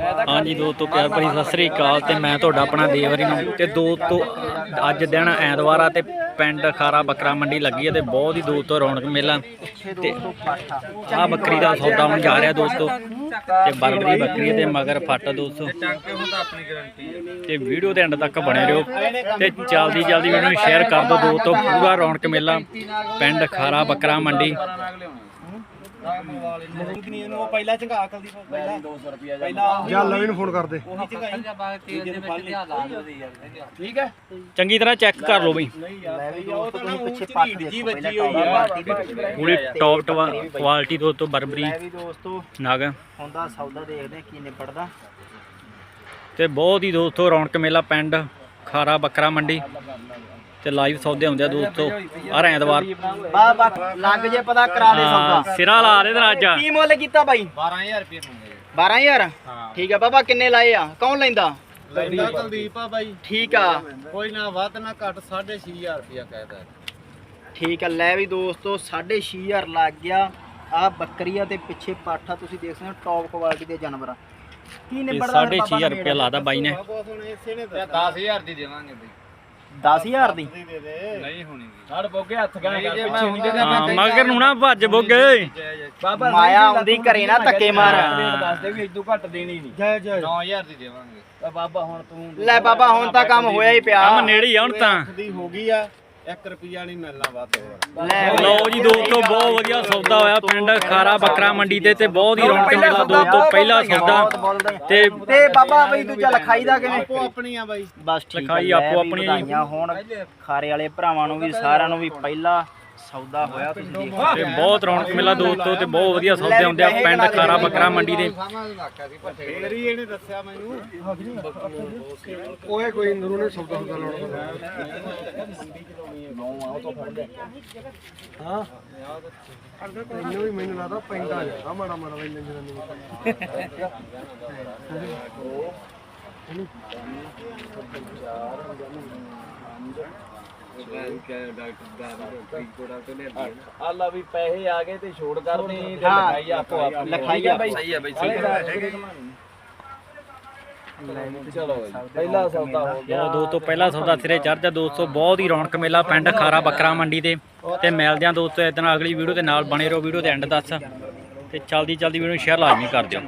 ਹਾਂਜੀ ਦੋਸਤੋ ਪਿਆਰ ਭਰੀ ਸਤਿ ਸ੍ਰੀ ਅਕਾਲ ਤੇ ਮੈਂ ਤੁਹਾਡਾ ਆਪਣਾ ਦੇਵਰੀ ਨੂੰ ਤੇ ਦੋਸਤੋ ਅੱਜ ਦਿਨ ਐਤਵਾਰ ਆ ਤੇ ਪਿੰਡ ਖਾਰਾ ਬੱਕਰਾ ਮੰਡੀ ਲੱਗੀ ਹੈ ਤੇ ਬਹੁਤ ਹੀ ਦੂਰ ਤੋਂ ਰੌਣਕ ਮੇਲਾ। ਤੇ ਆ ਬੱਕਰੀ ਦਾ ਸੌਦਾ ਹੁਣ ਜਾ ਰਿਹਾ ਦੋਸਤੋ। ਤੇ ਬਰਬਰੀ ਬੱਕਰੀ ਹੈ ਤੇ ਮਗਰ ਫੱਟ ਦੋਸਤੋ। ਤੇ ਵੀਡੀਓ ਦੇ ਐਂਡ ਤੱਕ ਬਣੇ ਰਹੋ। ਤੇ ਜਲਦੀ ਜਲਦੀ ਵੀਡੀਓ ਨੂੰ ਸ਼ੇਅਰ ਕਰ ਦਿਓ ਦੋਸਤੋ। ਪੂਰਾ ਰੌਣਕ ਮੇਲਾ ਪਿੰਡ ਖਾਰਾ ਬੱਕਰਾ ਮੰਡੀ। ਉਹ ਪਹਿਲਾਂ ਚੰਗਾ ਅਕਲ ਦੀ ਪਹਿਲਾਂ। 200 ਰੁਪਿਆ ਪਹਿਲਾਂ ਜਾਂ ਲਵੀ ਨੂੰ ਫੋਨ ਕਰਦੇ। ਉਹੀ ਚੰਗਾਈ ਠੀਕ ਹੈ ਚੰਗੀ ਤਰ੍ਹਾਂ ਚੈੱਕ ਕਰ ਲਓ ਬਈ। ਲੈ ਵੀ ਉਹ ਤਾਂ ਪਿੱਛੇ ਪੱਟ ਜੀ ਵੱਜੀ ਹੋਈ ਆ। ਪੂਰੀ ਟੌਪ ਕੁਆਲਿਟੀ ਦੋਸਤੋ ਬਰਬਰੀ। ਲੈ ਵੀ ਦੋਸਤੋ ਨਗ। ਹੁਣ ਦਾ ਸੌਦਾ ਦੇਖਦੇ ਕੀ ਨਿਬੜਦਾ ਤੇ ਬਹੁਤ ਹੀ ਦੋਸਤੋ ਰੌਣਕ ਮੇਲਾ ਪਿੰਡ ਖਾਰਾ ਬੱਕਰਾ ਮੰਡੀ। ਤੇ ਲਾਈਵ ਸੌਦੇ ਹੁੰਦੇ ਆ ਦੋਸਤੋ। ਹਰ ਐਤਵਾਰ। ਬਾ ਬਾ ਲੱਗ ਜੇ ਪਤਾ ਕਰਾ ਦੇ ਸੌਦਾ। ਸਿਰਾ ਲਾ ਦੇ ਰਾਜਾ ਕੀ ਮੁੱਲ ਕੀਤਾ ਬਾਈ? 12000 ਰੁਪਏ ਮੰਗੇ 12000 ਠੀਕ ਆ ਬਾਬਾ ਕਿੰਨੇ ਲਾਏ ਆ? ਕੌਣ ਲੈਂਦਾ? ਲੈਂਦਾ ਕੁਲਦੀਪ ਆ ਬਾਈ। ਠੀਕ ਆ। ਕੋਈ ਨਾ ਵੱਧ ਨਾ ਘੱਟ 6500 ਰੁਪਿਆ ਕਹਿਦਾ ਠੀਕ ਆ ਲੈ ਵੀ ਦੋਸਤੋ 6500 ਲੱਗ ਗਿਆ। ਆ ਬੱਕਰੀਆਂ ਤੇ ਪਿੱਛੇ ਪਾਠਾ ਤੁਸੀਂ ਦੇਖ ਸਕਦੇ ਹੋ ਟੌਪ ਕੁਆਲਿਟੀ ਦੇ ਜਾਨਵਰ ਆ। ਕੀ ਨਿਬੜਦਾ 6500 ਰੁਪਏ ਲਾਦਾ ਬਾਈ ਨੇ। ਬਹੁਤ ਹੁਣ ਇਸੇ ਨੇ 10000 ਦੀ ਦੇਵਾਂਗੇ ਬਈ। 10000 ਦੀ? ਦੇ ਦੇ। ਨਹੀਂ ਹੋਣੀ ਛੜ ਬੋਗੇ ਹੱਥ ਗਾਂ ਜੇ ਮੈਂ ਹੁੰਦੇ ਹਾਂ ਮਗਰ ਨੂੰ ਨਾ ਭੱਜ ਬੋਗੇ। ਬਾਬਾ ਮਾਇਆ ਆਉਂਦੀ ਘਰੇ ਨਾ ਧੱਕੇ ਮਾਰ। ਦੱਸਦੇ ਵੀ ਇਦੋਂ ਘੱਟ ਦੇਣੀ ਨਹੀਂ। ਜੈ ਜੈ। 9000 ਦੀ ਦੇਵਾਂਗੇ। ਬਾਬਾ ਹੁਣ ਤੂੰ ਲੈ ਬਾਬਾ ਹੁਣ ਤਾਂ ਕੰਮ ਹੋਇਆ ਹੀ ਪਿਆ। ਕੰਮ ਨੇੜੇ ਹੀ ਆ ਹੁਣ ਤਾਂ। ਦੀ ਹੋ ਗਈ ਆ। 1 ਰੁਪਿਆ ਨਹੀਂ ਮਿਲਣਾ ਵੱਧ ਹੋਰ। ਲਓ ਜੀ ਦੋਸਤੋ ਬਹੁਤ ਵਧੀਆ ਸੌਦਾ ਹੋਇਆ ਪਿੰਡ ਖਾਰਾ ਬੱਕਰਾ ਮੰਡੀ ਤੇ ਤੇ ਬਹੁਤ ਹੀ ਰੌਣਕ ਮੇਲਾ ਦੋਸਤੋ ਪਹਿਲਾ ਸੌਦਾ। ਤੇ ਤੇ ਬਾਬਾ ਬਈ ਦੂਜਾ ਲਖਾਈ ਦਾ ਕਿਵੇਂ? ਆਪੋ ਆਪਣੀਆਂ ਬਾਈ। ਬਸ ਠੀਕ ਲਿਖਾਈ ਲੈ ਆਪੋ ਆਪਣੀ ਹੋਣ। ਖਾਰੇ ਵਾਲੇ ਭਰਾਵਾਂ ਨੂੰ ਵੀ ਸਾਰਿਆਂ ਨੂੰ ਵੀ ਪਹਿਲਾ ਸੌਦਾ ਹੋਇਆ ਤੁਸੀਂ ਦੇਖ ਤੇ ਬਹੁਤ ਰੌਣਕ ਮੇਲਾ ਦੋਸਤੋ ਤੇ ਬਹੁਤ ਵਧੀਆ ਸੌਦੇ ਹੁੰਦੇ ਆ ਪਿੰਡ ਖਾਰਾ ਬੱਕਰਾ ਮੰਡੀ ਦੇ। ਫੇਰ ਹੀ ਇਹਨੇ ਦੱਸਿਆ ਮੈਨੂੰ। ਓਏ ਕੋਈ ਨਰੂ ਨੇ ਸੌਦਾ ਸੌਦਾ ਲਾਉਣਾ ਹਾਂ। ਤੈਨੂੰ ਵੀ ਮੈਨੂੰ ਲੱਗਦਾ ਪੈਂਦਾ ਜਾਂਦਾ ਮਾੜਾ ਮਾੜਾ ਲੈਣ ਜਨਾਨੀ ਆਲਾ ਵੀ ਪੈਸੇ ਆ ਗਏ ਤੇ ਛੋੜ ਕਰਨੀ ਤੇ ਲਿਖਾਈ ਆਪੋ ਆਪਣੀ। ਲਿਖਾਈ ਆ ਬਾਈ। ਸਹੀ ਆ ਬਾਈ ਚਲੋ ਪਹਿਲਾ ਸੌਦਾ ਹੋ ਗਿਆ। ਬਹੁਤ ਦੋਸਤੋ ਪਹਿਲਾ ਸੌਦਾ ਸਿਰੇ ਚੜ੍ਹਦਾ ਦੋਸਤੋ ਬਹੁਤ ਹੀ ਰੌਣਕ ਮੇਲਾ ਪਿੰਡ ਖਾਰਾ ਬੱਕਰਾ ਮੰਡੀ ਤੇ ਤੇ ਮਿਲਦੇ ਆ ਦੋਸਤੋ ਇਦਾਂ ਅਗਲੀ ਵੀਡੀਓ ਦੇ ਨਾਲ ਬਣੇ ਰਹੋ। ਵੀਡੀਓ ਦੇ ਐਂਡ ਤੱਕ। ਤੇ ਜਲਦੀ ਜਲਦੀ ਵੀਡੀਓ ਨੂੰ ਸ਼ੇਅਰ ਲਾਜ਼ਮੀ ਕਰ ਦਿਓ।